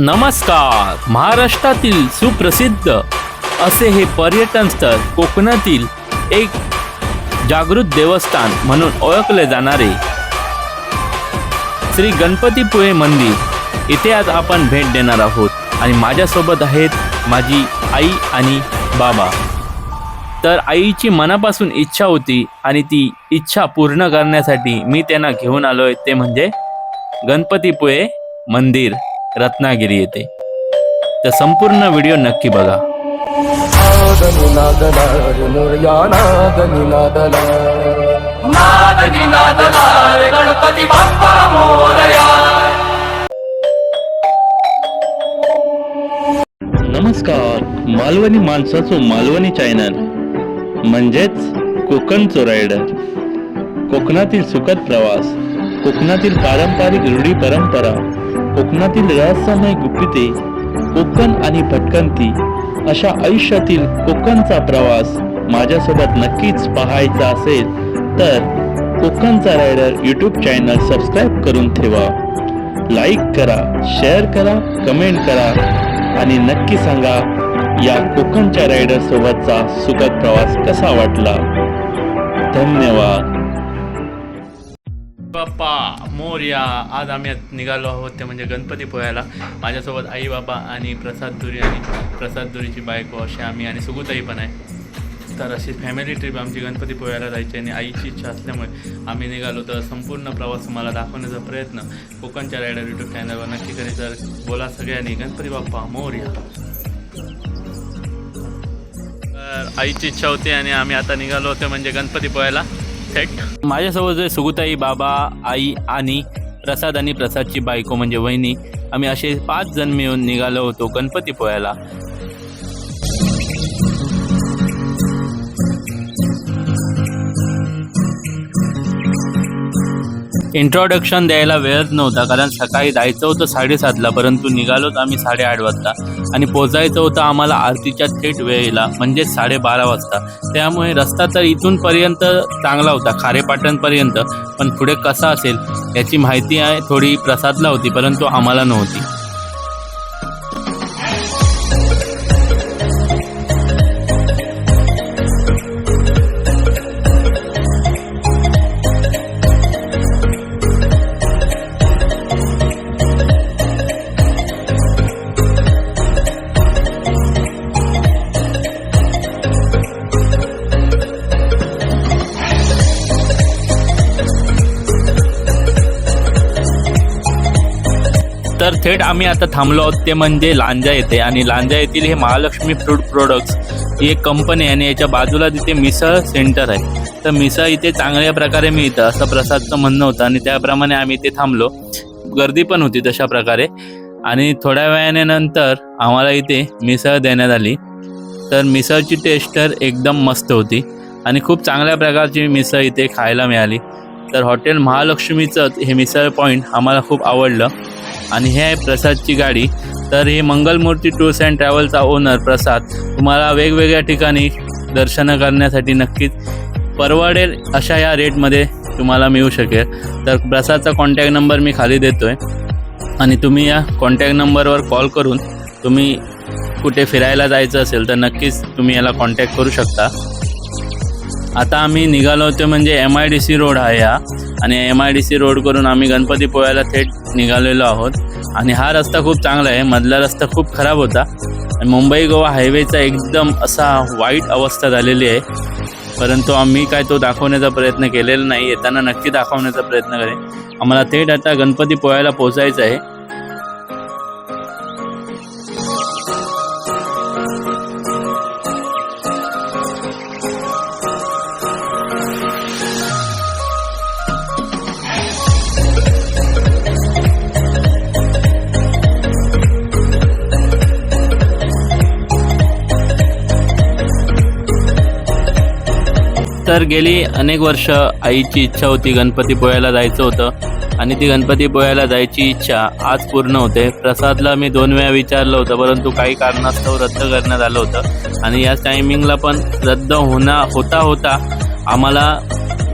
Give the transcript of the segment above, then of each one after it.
नमस्कार. महाराष्ट्रातील सुप्रसिद्ध असे हे पर्यटन स्थळ कोकणातील एक जागृत देवस्थान म्हणून ओळखले जाणारे श्री गणपतीपुळे मंदिर. इथे आज आपण भेट देणार आहोत. आणि माझ्यासोबत आहेत माझी आई आणि बाबा. तर आईची मनापासून इच्छा होती आणि ती इच्छा पूर्ण करण्यासाठी मी त्यांना घेऊन आलोय. ते म्हणजे गणपतीपुळे मंदिर. रत्नागिरी येथे तर संपूर्ण व्हिडिओ नक्की बघा. गणपती बाप्पा नमस्कार मालवणी माणसाचो मालवणी चॅनल म्हणजेच कोकणचो रायडर कोकणातील सुखद प्रवास कोकणातील पारंपरिक रूढी परंपरा कोकणातील रहस्यमय गुपिते कोकण आणि भटकंती अशा आयुष्यातील कोकणचा प्रवास माझ्यासोबत नक्कीच पाहायचा असेल तर कोकणचा रायडर यूट्यूब चॅनल सबस्क्राईब करून ठेवा. लाईक करा शेअर करा कमेंट करा आणि नक्की सांगा या कोकणच्या रायडर सोबतचा सुखद प्रवास कसा वाटला? धन्यवाद. बाप्पा मोर्या आज आम्ही निघालो आहोत ते म्हणजे गणपती पोहायला. माझ्यासोबत आई बाबा आणि प्रसाद दुरी आणि प्रसाद दुरीची बायको अशी आम्ही आणि सुगुताई पण आहे. तर अशी फॅमिली ट्रिप आमची गणपती पोहायला जायची आणि आईची इच्छा असल्यामुळे आम्ही निघालो. तर संपूर्ण प्रवास तुम्हाला दाखवण्याचा प्रयत्न कोकणच्या रायडर यूट्यूब चॅनलवर नक्की करी तर बोला सगळ्यांनी गणपती बाप्पा मोर्या. तर आईची इच्छा होती आणि आम्ही आता निघालो होतो म्हणजे गणपती पोहायला. थेट माझ्यासोबत जे सुगुताई बाबा आई आणि प्रसाद आणि प्रसादची बायको म्हणजे वहिनी आम्ही असे पाच जण मिळून निघालो होतो गणपती पोहायला इंट्रोडक्शन द्यायला वेळच नव्हता कारण सकाळी जायचं होतं साडेसातला परंतु निघालोच आम्ही साडेआठ वाजता. आणि पोचायचं होतं आम्हाला आरतीच्या थेट वेळेला म्हणजेच साडेबारा वाजता. त्यामुळे रस्ता तर इथूनपर्यंत चांगला होता खारेपाटणपर्यंत. पण पुढे कसा असेल याची माहिती आहे थोडी प्रसादला होती परंतु आम्हाला नव्हती. थेट आम्ही आता थांबलो आहोत ते म्हणजे लांजा येथे. आणि लांजा येथील हे महालक्ष्मी फ्रूट प्रोडक्ट्स ही एक कंपनी आहे आणि याच्या बाजूला तिथे मिसळ सेंटर आहे. तर मिसळ इथे चांगल्या प्रकारे मिळतं असं प्रसादचं म्हणणं होतं. आणि त्याप्रमाणे आम्ही इथे थांबलो. गर्दी पण होती तशा प्रकारे. आणि थोड्या वेळाने नंतर आम्हाला इथे मिसळ देण्यात आली. तर मिसळची टेस्ट तर एकदम मस्त होती. आणि खूप चांगल्या प्रकारची मिसळ इथे खायला मिळाली. तर हॉटेल महालक्ष्मीचं हे मिसळ पॉईंट आम्हाला खूप आवडलं. आणि हे आहे प्रसादची गाडी. तर ही मंगलमूर्ती टूर्स अँड ट्रॅव्हलचा ओनर प्रसाद. तुम्हाला वेगवेगळ्या ठिकाणी दर्शनं करण्यासाठी नक्कीच परवडेल अशा या रेटमध्ये तुम्हाला मिळू शकेल. तर प्रसादचा कॉन्टॅक्ट नंबर मी खाली देतो आहे आणि तुम्ही या कॉन्टॅक्ट नंबरवर कॉल करून तुम्ही कुठे फिरायला जायचं असेल तर नक्कीच तुम्ही याला कॉन्टॅक्ट करू शकता. आता आम्ही निघालो होतो म्हणजे M I D C road आहे हा. आणि M I D C road करून आम्ही गणपती थेट निघालेलो आहोत. आणि हा रस्ता खूप चांगला आहे. मधला रस्ता खूप खराब होता. आणि मुंबई गोवा हायवेचा एकदम असा वाईट अवस्था झालेली आहे. परंतु आम्ही काय तो दाखवण्याचा प्रयत्न केलेला नाही. येताना नक्की दाखवण्याचा प्रयत्न करेन. आम्हाला थेट आता गणपती पोळ्याला पोचायचं आहे. तर गेली अनेक वर्ष आईची इच्छा होती गणपती पोळ्याला जायचं होतं. आणि ती गणपती पोळ्याला जायची इच्छा आज पूर्ण होते. प्रसादला मी दोन वेळा विचारलं होतं परंतु काही कारणास्तव रद्द करण्यात आलं होतं. आणि याच टायमिंगला पण रद्द होणार होता होता आम्हाला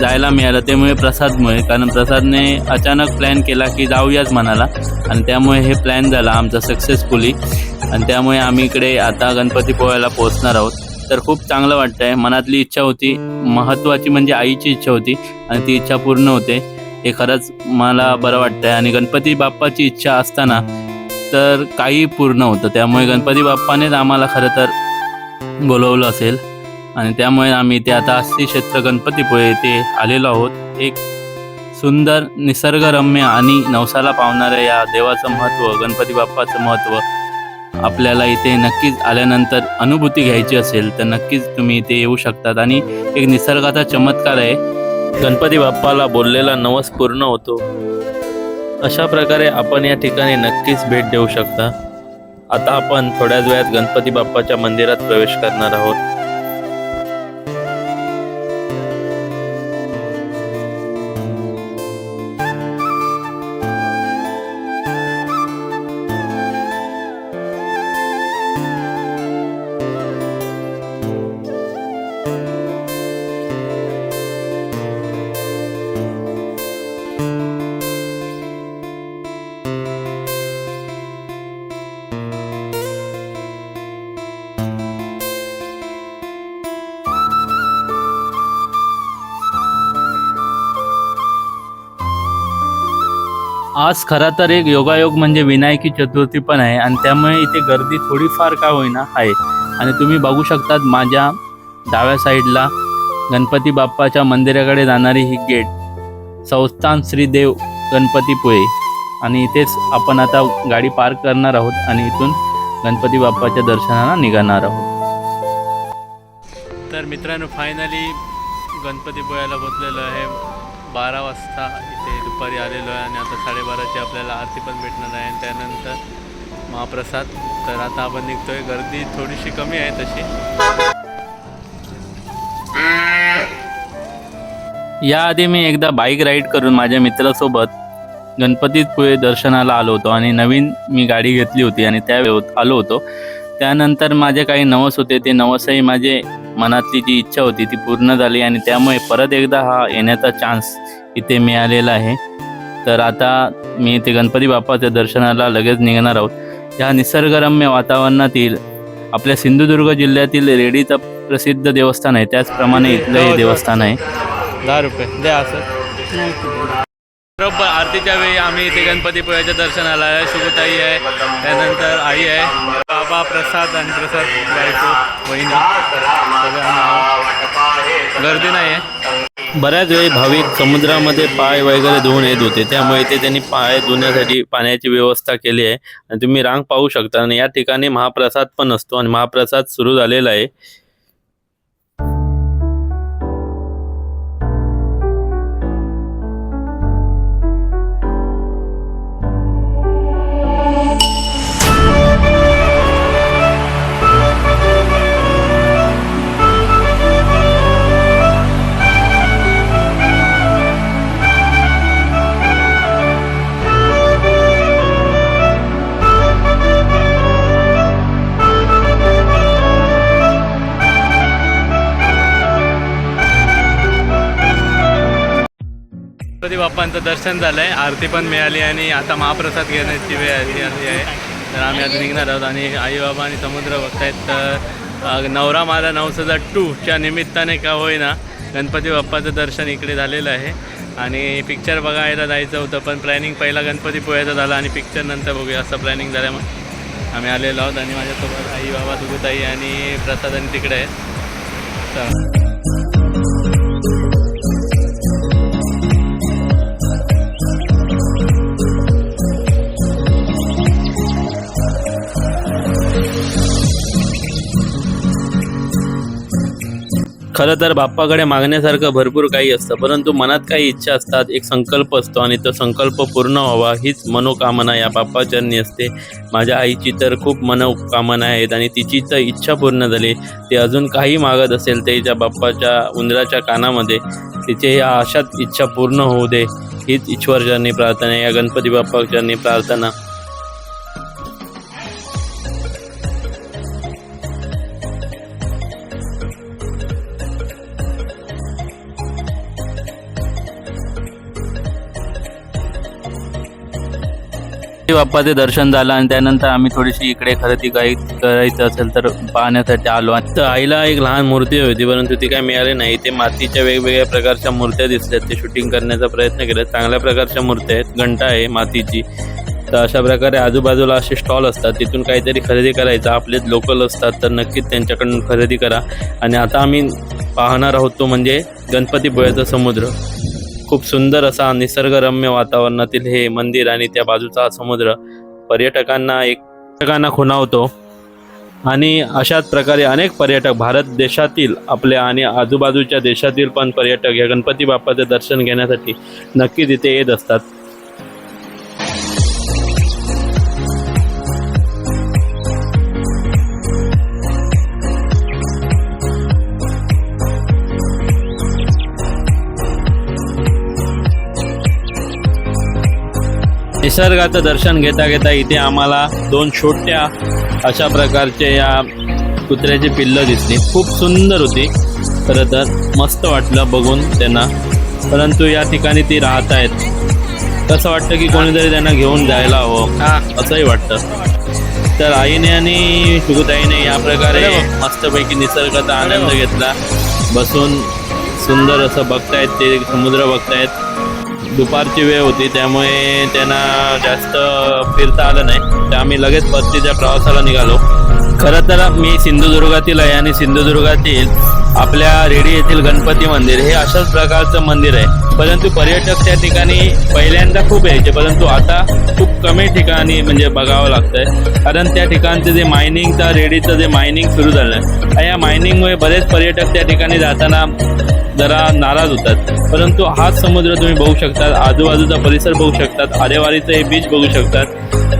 जायला मिळालं त्यामुळे प्रसादमुळे. कारण प्रसादने अचानक प्लॅन केला की जाऊयाच म्हणाला. आणि त्यामुळे हे प्लॅन झाला आमचा सक्सेसफुली आणि त्यामुळे आम्ही इकडे आता गणपतीपुळ्याला पोहोचणार आहोत. तर खूप चांगलं वाटतंय. मनातली इच्छा होती. महत्त्वाची म्हणजे आईची इच्छा होती आणि ती इच्छा पूर्ण होते. हे खरंच मला बरं वाटतंय. आणि गणपती बाप्पाची इच्छा असताना तर काही पूर्ण होतं. त्यामुळे गणपती बाप्पानेच आम्हाला खरं तर बोलवलं असेल. आणि त्यामुळे आम्ही ते आता श्री क्षेत्र गणपतीपुळे येथे आलेलो आहोत. एक सुंदर निसर्गरम्य आणि नवसाला पावणाऱ्या या देवाचं महत्त्व गणपती बाप्पाचं महत्त्व आपल्याला इथे नक्कीच आल्यानंतर अनुभूती घ्यायची असेल तर नक्कीच तुम्ही इथे येऊ शकतात. आणि एक निसर्गाचा चमत्कार आहे. गणपती बाप्पाला बोललेला नवस पूर्ण होतो. अशा प्रकारे आपण या ठिकाणी नक्कीच भेट देऊ शकता. आता आपण थोड्याच वेळात गणपती बाप्पाच्या मंदिरात प्रवेश करणार आहोत. आज खरा तर एक योगायोग म्हणजे विनायकी चतुर्थी पण आहे आणि त्यामुळे इथे गर्दी थोडीफार का होईना आहे. आणि तुम्ही बघू शकतात माझ्या डाव्या साईडला गणपती बाप्पाच्या मंदिराकडे जाणारी ही गेट. संस्थान श्रीदेव गणपतीपुळे आणि इथेच आपण आता गाडी पार्क करणार आहोत आणि इथून गणपती बाप्पाच्या दर्शनाला निघणार आहोत. तर मित्रांनो फायनली गणपतीपुळ्याला बसलेलं आहे. बारा वाजता इथे दुपारी आलेलो आहे आणि आता साडेबाराची आपल्याला आरती पण भेटणार आहे. आणि त्यानंतर महाप्रसाद. तर आता आपण निघतोय. गर्दी थोडीशी कमी आहे तशी. याआधी मी एकदा बाईक राईड करून माझ्या मित्रासोबत गणपतीपुळे दर्शनाला आलो होतो आणि नवीन मी गाडी घेतली होती आणि त्या आलो होतो. त्यानंतर माझे काही नवस होते. ते नवसही माझे मनातली जी इच्छा होती ती पूर्ण झाली आणि त्यामुळे परत एकदा हा येण्याचा चान्स इथे मिळालेला आहे. तर आता मी इथे गणपती बाप्पाच्या दर्शनाला लगेच निघणार आहोत. या निसर्गरम्य वातावरणातील आपल्या सिंधुदुर्ग जिल्ह्यातील रेडीचं प्रसिद्ध देवस्थान आहे. त्याचप्रमाणे इथलं हे देवस्थान आहे. दहा रुपये. द्या असं. बरोबर. आरतीच्या वेळी आम्ही इथे गणपतीपुळ्याच्या दर्शनाला आहे. शुभताई आहे. त्यानंतर आई आहे. बाबा प्रसाद आणि प्रसाद बायको आम्ही- गर्दी नाही आहे बऱ्याच वेळी भाविक समुद्रामध्ये पाय वगैरे धुवून येत होते. त्यामुळे इथे त्यांनी पाय धुण्यासाठी पाण्याची व्यवस्था केली आहे. आणि तुम्ही रांग पाहू शकता. आणि या ठिकाणी महाप्रसाद पण असतो. आणि महाप्रसाद सुरू झालेला आहे. गणपती बाप्पांचं दर्शन झालं आहे आरती पण मिळाली आणि आता महाप्रसाद घेण्याची वेळ आली आली आहे. तर आम्ही आता निघणार आहोत आणि आईबाबा आणि समुद्र बघतायत तर नवरा माझा नवसजा टूच्या निमित्ताने का होईना गणपती बाप्पाचं दर्शन इकडे झालेलं आहे. आणि पिक्चर बघायला जायचं होतं पण प्लॅनिंग पहिला गणपती पोळ्याचा झाला आणि पिक्चर नंतर बघूया असं प्लॅनिंग झाल्यामुळे आम्ही आलेलो आहोत आणि माझ्यासोबत आई बाबा दुगुताई आणि प्रसाद आणि तिकडे आहेत. तर खरं तर बाप्पाकडे मागण्यासारखं भरपूर काही असतं परंतु मनात काही इच्छा असतात एक संकल्प असतो आणि तो संकल्प पूर्ण व्हावा हीच मनोकामना या बाप्पाचरणी असते. माझ्या आईची तर खूप मनोकामना आहेत आणि तिची तर इच्छा पूर्ण झाली. ते अजून काही मागत असेल ते त्या बाप्पाच्या उंदराच्या कानामध्ये तिचे या अशाच इच्छा पूर्ण होऊ दे हीच ईश्वरचरणी प्रार्थना या गणपती बाप्पाचरणी प्रार्थना. बाप्पाचे दर्शन झालं आणि त्यानंतर आम्ही थोडीशी इकडे खरेदी काही करायचं असेल तर पाहण्यासाठी आलो तर आईला एक लहान मूर्ती होती परंतु ती काय मिळाली नाही. ते मातीच्या वेगवेगळ्या प्रकारच्या मूर्त्या दिसल्यात. ते शूटिंग करण्याचा प्रयत्न केला. चांगल्या प्रकारच्या मूर्त्या आहेत. घंटा आहे मातीची. तर अशा प्रकारे आजूबाजूला असे स्टॉल असतात. तिथून काहीतरी खरेदी करायचं. आपलेच लोकल असतात तर नक्कीच त्यांच्याकडून खरेदी करा. आणि आता आम्ही पाहणार आहोत तो म्हणजे गणपतीपुळ्याचा समुद्र. खूप सुंदर असा निसर्गरम्य वातावरणातील हे मंदिर आणि त्या बाजूचा समुद्र पर्यटकांना एक पर्यटकांना खुणावतो. आणि अशाच प्रकारे अनेक पर्यटक भारत देशातील आपल्या आणि आजूबाजूच्या देशातील पण पर्यटक या गणपती बाप्पाचे दर्शन घेण्यासाठी नक्की तिथे येत असतात. निसर्गाचं दर्शन घेता घेता इथे आम्हाला दोन छोट्या अशा प्रकारचे या कुत्र्याची पिल्लं दिसली. खूप सुंदर होती. खरं तर मस्त वाटलं बघून त्यांना. परंतु या ठिकाणी ती राहत आहेत. कसं वाटतं की कोणीतरी त्यांना घेऊन जायला हवं? असंही वाटतं. तर आईने आणि शुकुताईने या प्रकारे मस्तपैकी निसर्गाचा आनंद घेतला. बसून सुंदर असं बघतायत ते समुद्र बघतायत. दुपारची वेळ होती त्यामुळे त्यांना जास्त फिरता आलं नाही. तर आम्ही लगेच परतीच्या प्रवासाला निघालो. खरं तर मी सिंधुदुर्गातील आहे आणि सिंधुदुर्गातील आपल्या रेडी येथील गणपती मंदिर हे अशाच प्रकारचं मंदिर आहे. परंतु पर्यटक त्या ठिकाणी पहिल्यांदा खूप यायचे परंतु आता खूप कमी ठिकाणी म्हणजे बघावं लागतंय. कारण त्या ठिकाणचं जे मायनिंगचं रेडीचं जे मायनिंग सुरू झालं आहे आणि या मायनिंगमुळे बरेच पर्यटक त्या ठिकाणी जाताना जरा नाराज होतात. परंतु हाच समुद्र तुम्ही बघू शकतात आजूबाजूचा परिसर बघू शकतात आरेवारीचं हे बीच बघू शकतात.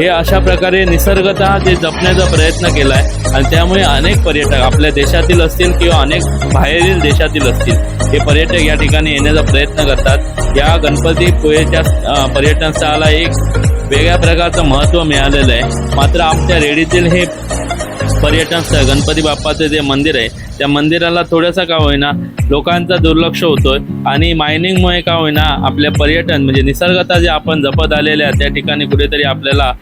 हे अशा प्रकारे निसर्गतः ते जपण्याचा प्रयत्न केला आहे आणि त्यामुळे अनेक पर्यटक आपल्या देशातील असतील किंवा अनेक बाहेरील देशातील असतील हे पर्यटक या ठिकाणी येण्याचा प्रयत्न करतात. या गणपतीपुळेच्या अं, पर्यटन स्थळाला एक वेगळ्या प्रकारचं महत्त्व मिळालेलं आहे. मात्र आमच्या रेडीतील हे पर्यटन स्थळ गणपती बाप्पाचं जे मंदिर आहे त्या मंदिराला थोडंसं का होईना लोकांचा दुर्लक्ष होतोय आणि मायनिंगमुळे का होईना आपल्या पर्यटन म्हणजे निसर्गता जे आपण जपत आलेल्या त्या ठिकाणी कुठेतरी आपल्याला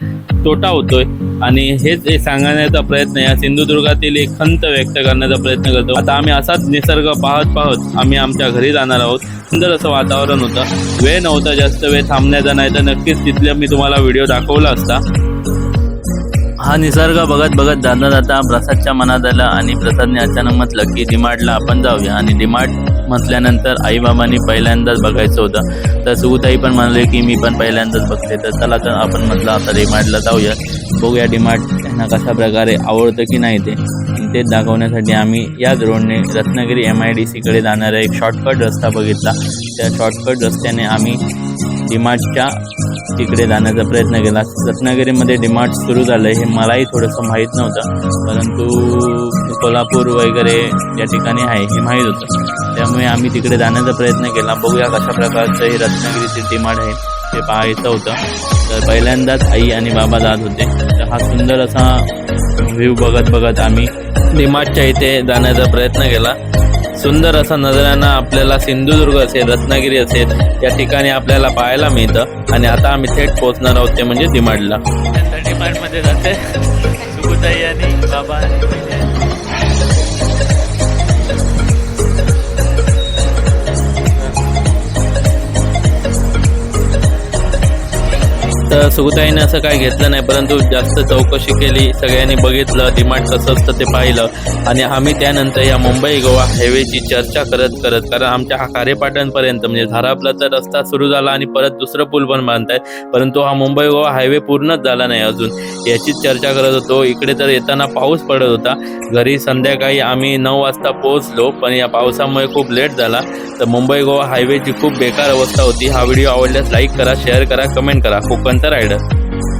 तोटा होतोय. आणि हेच हे सांगण्याचा प्रयत्न या सिंधुदुर्गातील एक खंत व्यक्त करण्याचा प्रयत्न करतो. आता आम्ही असाच निसर्ग पाहत पाहत आम्ही आमच्या घरी जाणार आहोत. सुंदर असं वातावरण होतं. वेळ नव्हता जास्त वेळ थांबण्याचा नाही तर नक्कीच तिथले मी तुम्हाला व्हिडिओ दाखवला असता. हा निसर्ग बघत बघत जाता जाता प्रसादच्या मनात आला आणि प्रसादने अचानक म्हटलं की डिमार्टला आपण जाऊया. आणि डिमार्ट म्हटल्यानंतर आईबाबांनी पहिल्यांदाच बघायचं होतं. तर सुगुताई पण म्हणाले की मी पण पहिल्यांदाच बघते. तर चला तर आपण म्हटलं आता डिमार्टला जाऊया. बघूया डिमार्ट त्यांना कशा प्रकारे आवडतं की नाही ते. ते दाखवण्यासाठी आम्ही याच रोडने रत्नागिरी एम आय डी सीकडे जाणारा एक शॉर्टकट रस्ता बघितला. त्या शॉर्टकट रस्त्याने आम्ही डिमार्टच्या तिकडे जाण्याचा प्रयत्न केला. रत्नागिरीमध्ये डिमार्ट सुरू झालं हे मलाही थोडंसं माहीत नव्हतं. परंतु कोल्हापूर वगैरे या ठिकाणी आहे हे माहीत होतं. त्यामुळे आम्ही तिकडे जाण्याचा प्रयत्न केला. बघूया कशा प्रकारचं हे रत्नागिरीचे डिमार्ट आहे ते पाहायचं होतं. तर पहिल्यांदाच आई आणि बाबा जात होते. तर हा सुंदर असा व्ह्यू बघत बघत आम्ही डिमार्टच्या इथे जाण्याचा प्रयत्न केला. सुंदर असा नजराना आपल्याला सिंधुदुर्ग असेल रत्नागिरी असेल या ठिकाणी आपल्याला पाहायला मिळतं. आणि आता आम्ही थेट पोहोचणार आहोत ते म्हणजे डिमांडला. डिमांडमध्ये जाते. सुगुताई आणि बाबा. तर सुगताईने असं काय घेतलं नाही परंतु जास्त चौकशी केली सगळ्यांनी बघितलं डिमांड कसं असतं ते पाहिलं. आणि आम्ही त्यानंतर या मुंबई गोवा हायवेची चर्चा करत करत कारण आमच्या हा खारेपाटणपर्यंत म्हणजे धारापलाचा रस्ता सुरू झाला आणि परत दुसरं पूल पण बांधतायत परंतु हा मुंबई गोवा हायवे पूर्णच झाला नाही अजून. याचीच चर्चा करत होतो. इकडे तर येताना पाऊस पडत होता. घरी संध्याकाळी आम्ही नऊ वाजता पोहोचलो पण या पावसामुळे खूप लेट झाला. तर मुंबई गोवा हायवेची खूप बेकार अवस्था होती. हा व्हिडिओ आवडल्यास लाईक करा शेअर करा कमेंट करा. नंतर रायडर